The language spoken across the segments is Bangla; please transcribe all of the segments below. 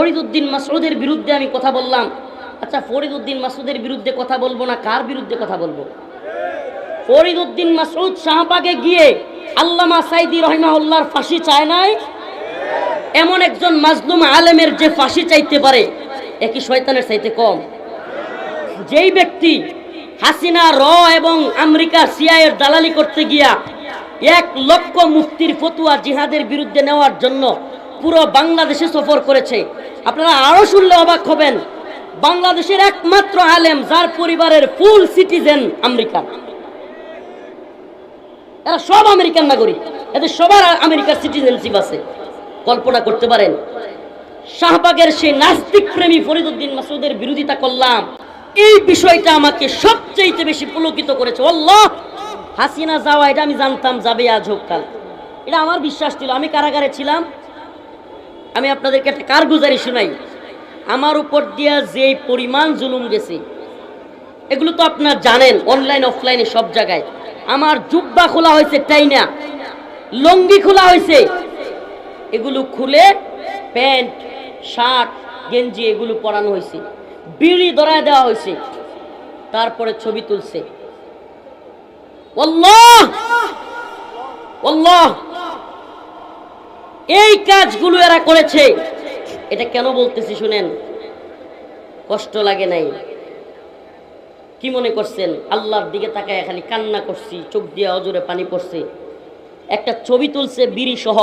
ফরিদুদ্দিন মাসুদের বিরুদ্ধে আমি কথা বললাম। আচ্ছা ফরিদুদ্দিন মাসুদের বিরুদ্ধে কথা বলব না? কার বিরুদ্ধে কথা বলব? ফরিদুদ্দিন মাসুদ শাহবাগে গিয়ে আল্লামা সাইদি রহিমাউল্লাহর ফাঁসি চায় নাই? এমন একজন মাজলুম আলেমের যে ফাঁসি চাইতে পারে একই শয়তানের চাইতে কম? যেই ব্যক্তি হাসিনা, র এবং আমেরিকা সিআইয়ের দালালি করতে গিয়া এক লক্ষ মুক্তির ফতুয়া জিহাদের বিরুদ্ধে নেওয়ার জন্য পুরো বাংলাদেশে সফর করেছে আপনারা আরও শুনলে অবাক হবেন। বাংলাদেশের একমাত্র আলেম, যার পরিবারের ফুল সিটিজেন আমেরিকান এরা সব আমেরিকান নাগরিক। এদের সবার আমেরিকার সিটিজেনশিপ আছে। কল্পনা করতে পারেন, শাহবাগের সেই নাস্তিক প্রেমী ফরিদুদ্দিন মাসুদের বিরোধিতা করলাম। এই বিষয়টা আমাকে সবচেয়ে বেশি পুলকিত করেছে। আল্লাহ! হাসিনা যাওয়া, এটা আমি জানতাম, যাবে আজ হোক কাল। এটা আমার বিশ্বাস ছিল। আমি কারাগারে ছিলাম। আমি আপনাদেরকে একটা কারগুজারি শোনাই। আমার উপর দিয়া যে পরিমাণ জুলুম গেছে, এগুলো তো আপনার জানেন অনলাইন অফলাইনে সব জায়গায়। আমার জুব্বা খোলা হয়েছে টাইনা, লঙ্গি খোলা হয়েছে। এগুলো খুলে প্যান্ট, শার্ট, গেঞ্জি এগুলো পরানো হয়েছে। বিড়ি ধরায় দেওয়া হয়েছে। তারপরে ছবি তুলছে। আল্লাহ! আল্লাহ! এই কাজগুলো এরা করেছে। এটা কেন বলতেছি শুনেন? কষ্ট লাগে নাই। কি মনে করছেন? আল্লাহর দিকে তাকায় খালি কান্না করছি, চোখ দিয়ে অজরে পানি পড়ছে। একটা ছবি তুলছে বিড়ি সহ।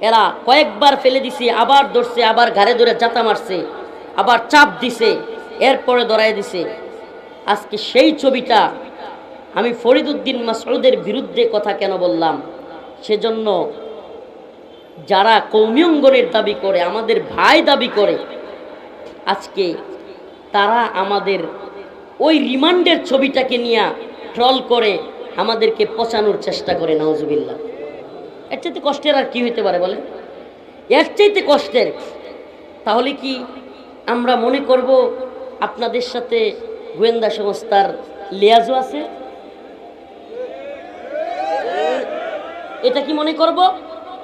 এরা কয়েকবার ফেলে দিছে, আবার ধরছে, আবার ঘাড়ে ধরে জাতা মারছে, আবার চাপ দিছে, এরপরে ধরায় দিছে। আজকে সেই ছবিটা আমি ফরিদুদ্দিন মাসউদের বিরুদ্ধে কথা কেন বললাম? সেজন্য যারা কৌমিয়ঙ্গনের দাবি করে, আমাদের ভাই দাবি করে, আজকে তারা আমাদের ওই রিমান্ডের ছবিটাকে নিয়ে ট্রল করে আমাদেরকে পচানোর চেষ্টা করে নওয়াজুবিল্লাহ এর চাইতে কষ্টের আর কি হইতে পারে বলে এর চাইতে কষ্টের, তাহলে কি আমরা মনে করব আপনাদের সাথে গোয়েন্দা সংস্থার লেয়াজও আছে? এটা কি মনে করব?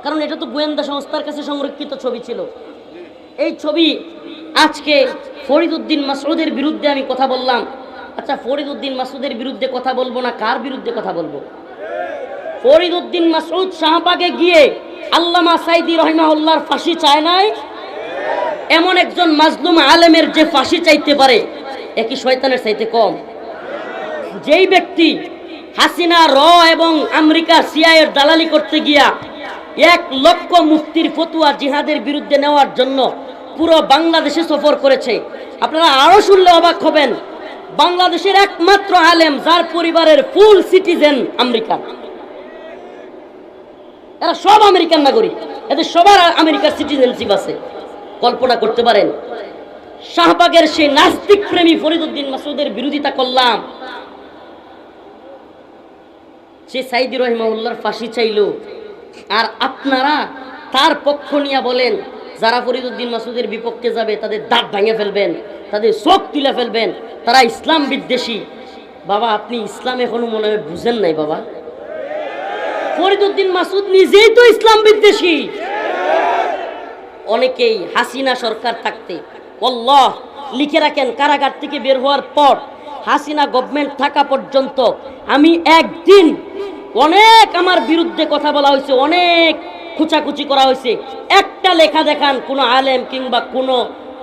কারণ এটা তো গোয়েন্দা সংস্থার কাছে সংরক্ষিত ছবি ছিল। এই ছবি আজকে ফরিদুদ্দিন মাসুদের বিরুদ্ধে আমি কথা বললাম। আচ্ছা ফরিদুদ্দিন মাসুদের বিরুদ্ধে কথা বলব না? কার বিরুদ্ধে কথা বলব? ফরিদুদ্দিন মাসুদ শাহবাগে গিয়ে আল্লামা সাইদি রহিমাউল্লাহর ফাঁসি চায় নাই? এমন একজন মাজলুম আলেমের যে ফাঁসি চাইতে পারে একই শয়তানের চাইতে কম। যেই ব্যক্তি হাসিনা, র এবং আমেরিকা, সিআইয়ের দালালি করতে গিয়া এক লক্ষ মুক্তির ফতুয়া জিহাদের বিরুদ্ধে নেওয়ার জন্য পুরো বাংলাদেশে সফর করেছে। আপনারা আরও শুনলে অবাক হবেন, বাংলাদেশের একমাত্র আলেম যার পরিবারের ফুল সিটিজেন আমেরিকান এরা সব আমেরিকান নাগরিক, এদের সবার আমেরিকার সিটিজেনশিপ আছে। কল্পনা করতে পারেন, শাহবাগের সেই নাস্তিক প্রেমী ফরিদুদ্দিন মাসুদের বিরোধিতা করলাম। সে সাইদি রহিমাউল্লাহর ফাঁসি চাইল। আর আপনারা তার পক্ষ নিয়ে বলেন, যারা ফরিদুদ্দিন মাসুদের বিপক্ষে যাবে, তাদের দাঁত ভেঙে ফেলবেন, তাদের চোখ তুলে ফেলবেন, তারা ইসলাম বিদ্বেষী। বাবা, আপনি ইসলাম এখনও মনে হয় বুঝেন নাই বাবা। ফরিদুদ্দিন মাসুদ নিজেই তো ইসলাম বিদ্বেষী। অনেকেই হাসিনা সরকার থাকতে অল্লাহ লিখে রাখেন, কারাগার থেকে বের হওয়ার পর হাসিনা গভর্নমেন্ট থাকা পর্যন্ত আমি একদিন অনেক আমার বিরুদ্ধে কথা বলা হয়েছে, অনেক খুচাখুচি করা হয়েছে। একটা লেখা দেখান, কোনো আলেম কিংবা কোনো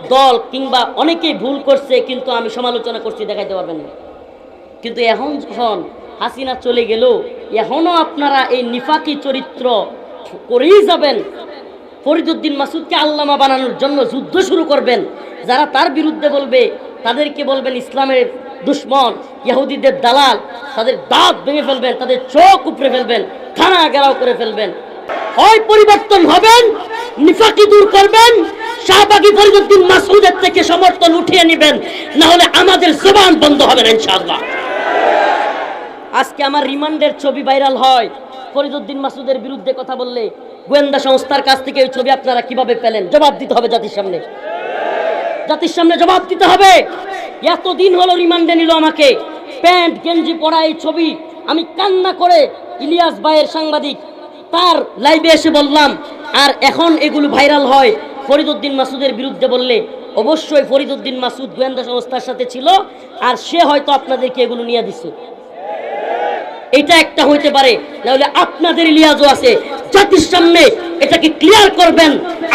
দল কিংবা অনেকেই ভুল করছে, কিন্তু আমি সমালোচনা করছি, দেখাইতে পারবেন না। কিন্তু এখন যখন হাসিনা চলে গেল, এখনও আপনারা এই নিফাকি চরিত্র করেই যাবেন। ফরিদুদ্দিন মাসুদকে আল্লামা বানানোর জন্য যুদ্ধ শুরু করবেন। যারা তার বিরুদ্ধে বলবে, তাদেরকে বলবেন, ইসলামের দুশ্মন, ইহুদিদের দালাল, তাদের দাঁত ভেঙে ফেলবেন, তাদের চোখ উপড়ে ফেলবেন থানা গেরাও করে ফেলবেন। হয় পরিবর্তন হবেন, নিফাকি দূর করবেন, শাহবাগী ফরিদুদ্দিন মাসুদের থেকে সমর্থন উঠিয়ে নেবেন না হলে আমাদের জবান বন্ধ হবে না, ইনশাআল্লাহ। আজকে আমার রিমান্ডের ছবি ভাইরাল হয়। ফরিদুদ্দিন মাসুদের বিরুদ্ধে কথা বললে গোয়েন্দা সংস্থার কাছ থেকে ওই ছবি আপনারা কীভাবে পেলেন? জবাব দিতে হবে জাতির সামনে। জাতির সামনে জবাব দিতে হবে। এতদিন হলো রিমান্ডে নিল আমাকে। প্যান্ট, গেঞ্জি পরা এই ছবি। আমি কান্না করে ইলিয়াস ভাইয়ের সাংবাদিক, তার লাইভে এসে বললাম, আর এখন এগুলো ভাইরাল হয়। ফরিদুদ্দিন মাসুদের বিরুদ্ধে বললে, অবশ্যই ফরিদুদ্দিন মাসুদ গোয়েন্দা সংস্থার সাথে ছিল, আর সে হয়তো আপনাদেরকে এগুলো নিয়ে দিছে। এটা একটা হইতে পারে, নাহলে আপনাদের লিয়াজও আছে। জাতির সামনে এটাকে ক্লিয়ার করবেন,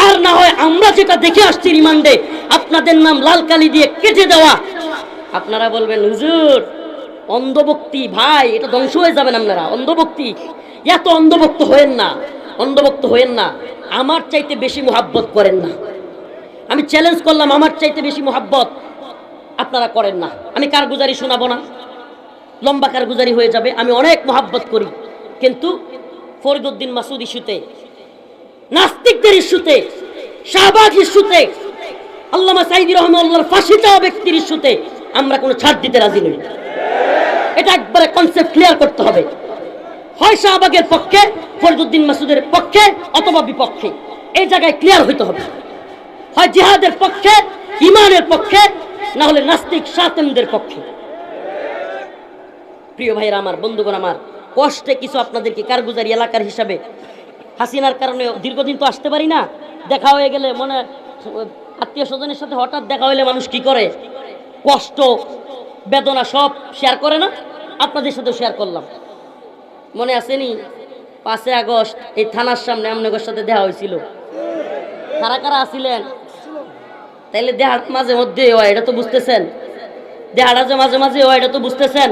আর না হয় আমরা যেটা দেখে আসছি রিমান্ডে, আপনাদের নাম লাল কালি দিয়ে কেটে দেওয়া আপনারা বলবেন, হুজুর, অন্ধভক্তি, ভাই, এটা ধ্বংস হয়ে যাবেন আপনারা। অন্ধভক্তি, এত অন্ধভক্ত হয়েন না, অন্ধভক্ত হয়েন না। আমার চাইতে বেশি মোহাব্বত করেন না। আমি চ্যালেঞ্জ করলাম, আমার চাইতে বেশি মোহাব্বত আপনারা করেন না। আমি কারগুজারি শোনাবো না। লম্বা কারগুজারি হয়ে যাবে। আমি অনেক মোহাব্বত করি। কিন্তু ফরিদুদ্দিন মাসুদ ইস্যুতে, নাস্তিকদের ইস্যুতে, শাহবাগ ইস্যুতে, আল্লামা সাইদি রহমাল্লাহর ফাঁসি চাওয়া ব্যক্তির ইস্যুতে আমরা কোনো ছাড় দিতে রাজি নই। এটা একবারে কনসেপ্ট ক্লিয়ার করতে হবে। হয় শাহবাগের পক্ষে ফরিদুদ্দিন মাসুদের পক্ষে অথবা বিপক্ষে। এই জায়গায় ক্লিয়ার হইতে হবে। হয় জিহাদের পক্ষে, ইমানের পক্ষে, না হলে নাস্তিক সাতেমদের পক্ষে। প্রিয় ভাইরা আমার, বন্ধুগণ আমার, কষ্টে কিছু আপনাদেরকে কারগুজারি এলাকার হিসাবে হাসিনার কারণে দীর্ঘদিন তো আসতে পারি না। দেখা হয়ে গেলে মনে, আত্মীয় স্বজনের সাথে হঠাৎ দেখা হলে মানুষ কি করে? কষ্ট, বেদনা সব শেয়ার করে না? আপনাদের সাথে শেয়ার করলাম। মনে আসেনি পাঁচই আগস্ট, এই থানার সামনে আমনগর সাথে দেখা হয়েছিল। কারা কারা আসিলেন তাইলে দেহার মাঝে মধ্যে হয়, এটা তো বুঝতেছেন। দেহাটা যে মাঝে মাঝে হয়, এটা তো বুঝতেছেন।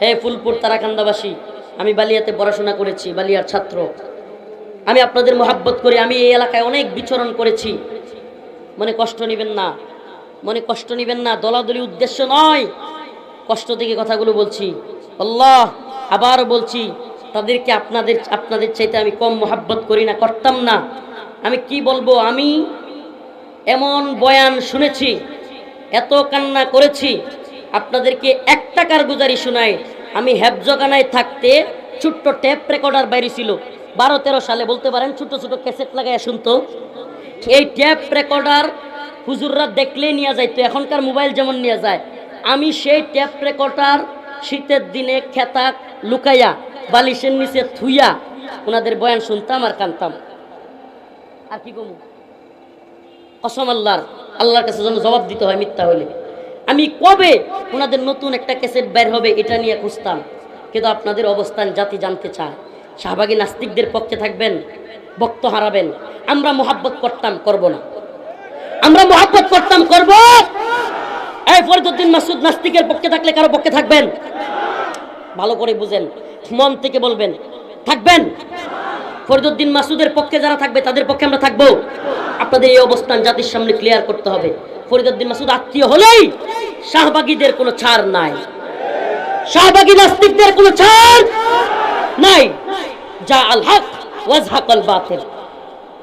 হে ফুলপুর তারাকান্দাবাসী, আমি বালিয়াতে পড়াশোনা করেছি, বালিয়ার ছাত্র। আমি আপনাদের মোহাব্বত করি, আমি এই এলাকায় অনেক বিচরণ করেছি। মনে কষ্ট নেবেন না। মনে কষ্ট নেবেন না, দলাদলি উদ্দেশ্য নয়। কষ্ট থেকে কথাগুলো বলছি। আল্লাহ, আবার বলছি, তাদেরকে আপনাদের আপনাদের চাইতে আমি কম মোহাব্বত করি না, করতাম না। আমি কি বলব? আমি এমন বয়ান শুনেছি, এত কান্না করেছি, আপনাদেরকে এক টাকার গুজারি শোনাই আমি হেফজগানায় থাকতে ছোট্ট ট্যাপ রেকর্ডার বাইরে ছিল। বারো তেরো সালে, বলতে পারেন, ছোট ছোট ক্যাসেট লাগাই শুনতো। এই ট্যাপ রেকর্ডার হুজুররা দেখলেই নিয়ে যাইতো এখনকার মোবাইল যেমন নিয়ে যায়। আমি সেই ট্যাপ রেকর্ডার শীতের দিনে খেতা লুকাইয়া, বালিশের নিচে থুইয়া ওনাদের বয়ান শুনতাম আর কানতাম। আর কি কমু? কসম আল্লাহর আল্লাহর কাছে যেন জবাব দিতে হয় মিথ্যা হলে। আমি কবে ওনাদের নতুন একটা ক্যাসেট বের হবে এটা নিয়ে খুঁজতাম। কিন্তু আপনাদের অবস্থান জাতি জানতে চায়। শাহবাগী নাস্তিকদের পক্ষে থাকবেন, বক্ত হারাবেন। আমরা মোহাব্বত করতাম, করব না। আমরা মোহাব্বত করতাম, করব? এই ফরিদুদ্দিন মাসুদ নাস্তিকের পক্ষে থাকলে কারও পক্ষে থাকবেন? ভালো করে বুঝেন, মন থেকে বলবেন, থাকবেন? ফরিদুদ্দিন মাসুদের পক্ষে যারা থাকবে, তাদের পক্ষে আমরা থাকব। আপনাদের এই অবস্থান জাতির সামনে ক্লিয়ার করতে হবে। ফরিদুদ্দিন মাসুদ আত্মীয় হলেই শাহবাগীদের কোনো ছাড় নাই। শাহবাগী নাস্তিকদের কোনো ছাড় নাই। যা আল হক ওয়াজহাকাল বাতিল।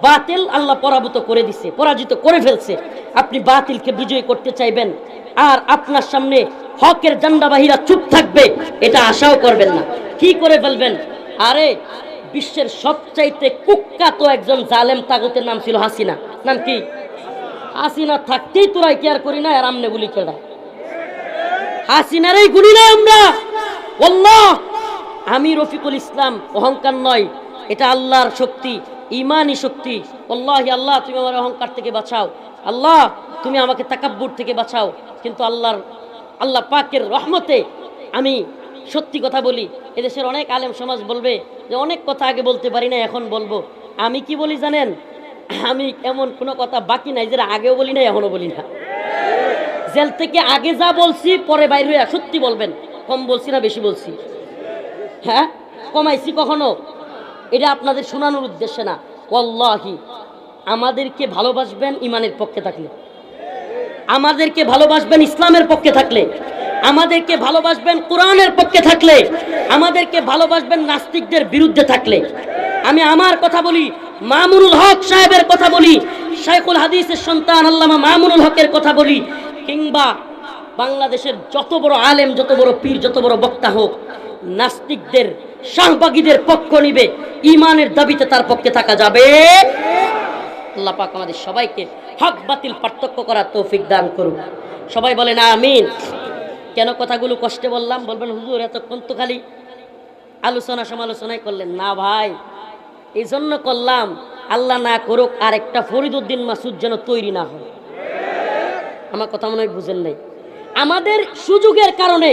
বাতিল আল্লাহ পরাভূত করে দিছে, পরাজিত করে ফেলছে। আপনি বাতিলকে বিজয় করতে চাইবেন। আর আপনার সামনে হকের জান্ডাবাহীরা চুপ থাকবে, এটা আশাও করবেন না। কি করে ফেলবেন? আরে, বিশ্বের সবচাইতে কুখ্যাত একজন জালেম তাগতের নাম ছিল হাসিনা। নাম কি? হাসিনা থাকতেই তোরাই কেয়ার করি না, আর আমনে বলি কেডা। হাসিনারই গুলি না আমরা। আল্লাহ আমি রফিকুল ইসলাম অহংকার নয়, এটা আল্লাহর শক্তি। ইমানই শক্তি। আল্লাহ আল্লাহ, তুমি আমার অহংকার থেকে বাঁচাও। আল্লাহ, তুমি আমাকে তাকাব্বুর থেকে বাঁচাও। কিন্তু আল্লাহর আল্লাহ পাকের রহমতে আমি সত্যি কথা বলি, এদেশের অনেক আলেম সমাজ বলবে যে, অনেক কথা আগে বলতে পারি না এখন বলব। আমি কি বলি জানেন? আমি এমন কোনো কথা বাকি নাই যেটা আগেও বলি না এখনও বলি না। জেল থেকে আগে যা বলছি, পরে বাইরে হইয়া সত্যি বলবেন। কম বলছি না, বেশি বলছি। হ্যাঁ? কমাইছি কখনো? এটা আপনাদের শোনানোর উদ্দেশ্যে না। ওয়াল্লাহি, আমাদেরকে ভালোবাসবেন ইমানের পক্ষে থাকলে। আমাদেরকে ভালোবাসবেন ইসলামের পক্ষে থাকলে। আমাদেরকে ভালোবাসবেন কোরআনের পক্ষে থাকলে। আমাদেরকে ভালোবাসবেন নাস্তিকদের বিরুদ্ধে থাকলে। আমি আমার কথা বলি, মামুনুল হক সাহেবের কথা বলি, শাইখুল হাদিসের সন্তান আল্লামা মামুনুল হকের কথা বলি, কিংবা বাংলাদেশের যত বড় আলেম, যত বড় পীর, যত বড় বক্তা হোক, নাস্তিকদের শাহবাগীদের পক্ষ নিবে ইমানের দাবিতে তার পক্ষে থাকা যাবে। আল্লাহ পাক আমাদের সবাইকে হক, বাতিল, পার্থক্য করার তৌফিক দান করুন সবাই বলেন আমিন। কেন কথাগুলো কষ্টে বললাম? বলবেন, হুজুর, এতক্ষণ তো খালি আলোচনা সমালোচনাই করলেন। না ভাই এই জন্য করলাম, আল্লাহ না করুক আর একটা ফরিদুদ্দিন মাসুদ যেন তৈরি না হয়। আমার কথা মনে হয় বুঝেন নাই। আমাদের সুযোগের কারণে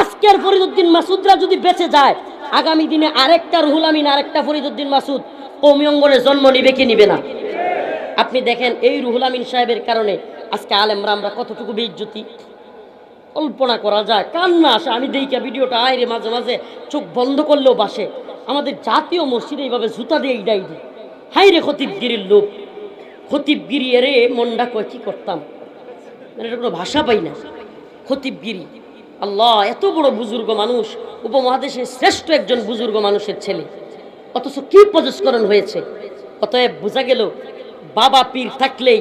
আজকের ফরিদুদ্দিন মাসুদরা যদি বেঁচে যায় আগামী দিনে আরেকটা রুহুল আমিন, আরেকটা ফরিদুদ্দিন মাসুদ কৌমি অঙ্গনে জন্ম নিবে কি নিবে না? আপনি দেখেন এই রুহুল আমিন সাহেবের কারণে আজকে আলেমরা আমরা কতটুকু বেইজ্জতি? কল্পনা করা যায়, কান্না আসে। আমি দেখি ভিডিওটা আয়রে মাঝে মাঝে চোখ বন্ধ করলেও বাসে। আমাদের জাতীয় মসজিদে এইভাবে জুতা দিয়ে ইডাই দিই। হাই রে, খতিবগিরির লোক খতিবগিরি, এরে মনটা কয়, কি করতাম? মানে এটা কোনো ভাষা পাই না। খতিবগিরি। আল্লাহ, এত বড় বুজুর্গ মানুষ, উপমহাদেশের শ্রেষ্ঠ একজন বুজুর্গ মানুষের ছেলে। অথচ কি প্রজস্করণ হয়েছে? অতএব বোঝা গেল, বাবা পীর থাকলেই,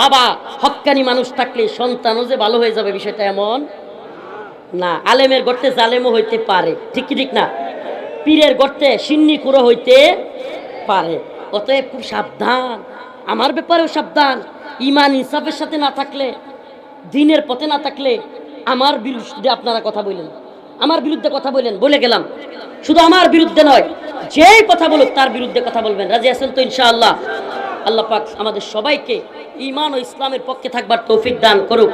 বাবা হক্কানি মানুষ থাকলে সন্তানও যে ভালো হয়ে যাবে বিষয়টা এমন না। আলেমের গর্তে জালেমও হইতে পারে, ঠিক ঠিক না? পীরের গর্তে সিন্নি কুড়ো হইতে পারে। অতএব খুব সাবধান, আমার ব্যাপারেও সাবধান। ইমান ইনসাফের সাথে না থাকলে, দিনের পথে না থাকলে আমার বিরুদ্ধে আপনারা কথা বললেন। আমার বিরুদ্ধে কথা বললেন, বলে গেলাম। শুধু আমার বিরুদ্ধে নয়, যেই কথা বলুক তার বিরুদ্ধে কথা বলবেন। রাজি আছেন তো ইনশাআল্লাহ? আল্লাহ পাক আমাদের সবাইকে ইমান ও ইসলামের পক্ষে থাকবার তৌফিক দান করুক।